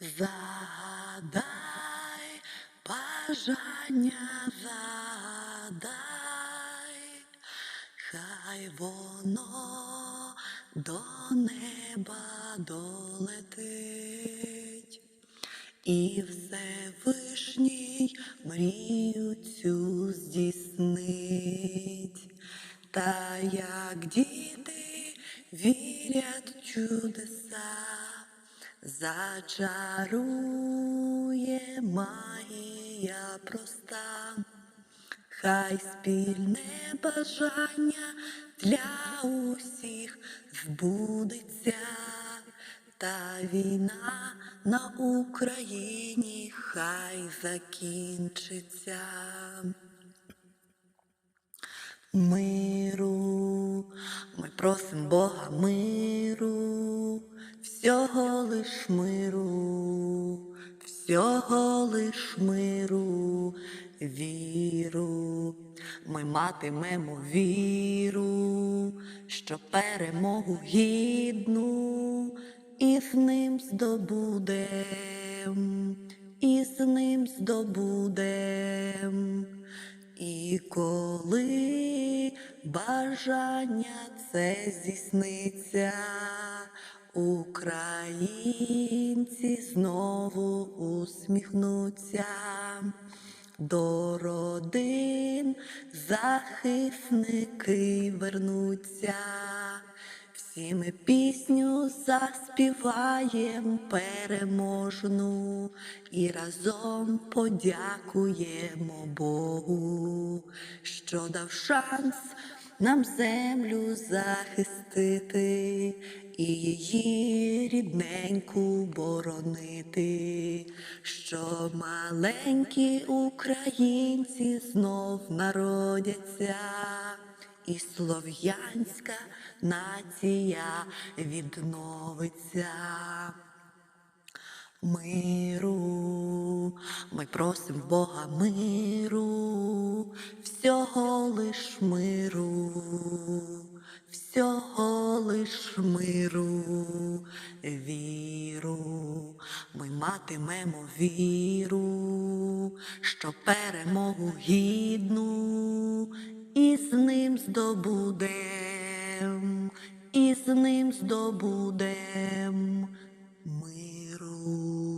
Задай бажання задай, хай воно до неба долетить, і Всевишній мрію цю здійснить, та як діти вірять чудеса, зачарує магія проста. Хай спільне бажання для усіх збудеться, та війна на Україні хай закінчиться. Миру, ми просим Бога миру, всього лиш миру, всього лиш миру, віру, ми матимемо віру, що перемогу гідну і з ним здобудем, і з ним здобудем. І коли бажання це здійсниться, українці знову усміхнуться до родин, захисники вернуться. Всі ми пісню заспіваєм переможну і разом подякуємо Богу, що дав шанс нам землю захистити і її рідненьку боронити, що маленькі українці знов народяться і слов'янська нація відновиться. Миру, ми просим Бога миру, всього лиш миру, всього матимемо віру, що перемогу гідну і з ним здобудем, і з ним здобудем миру.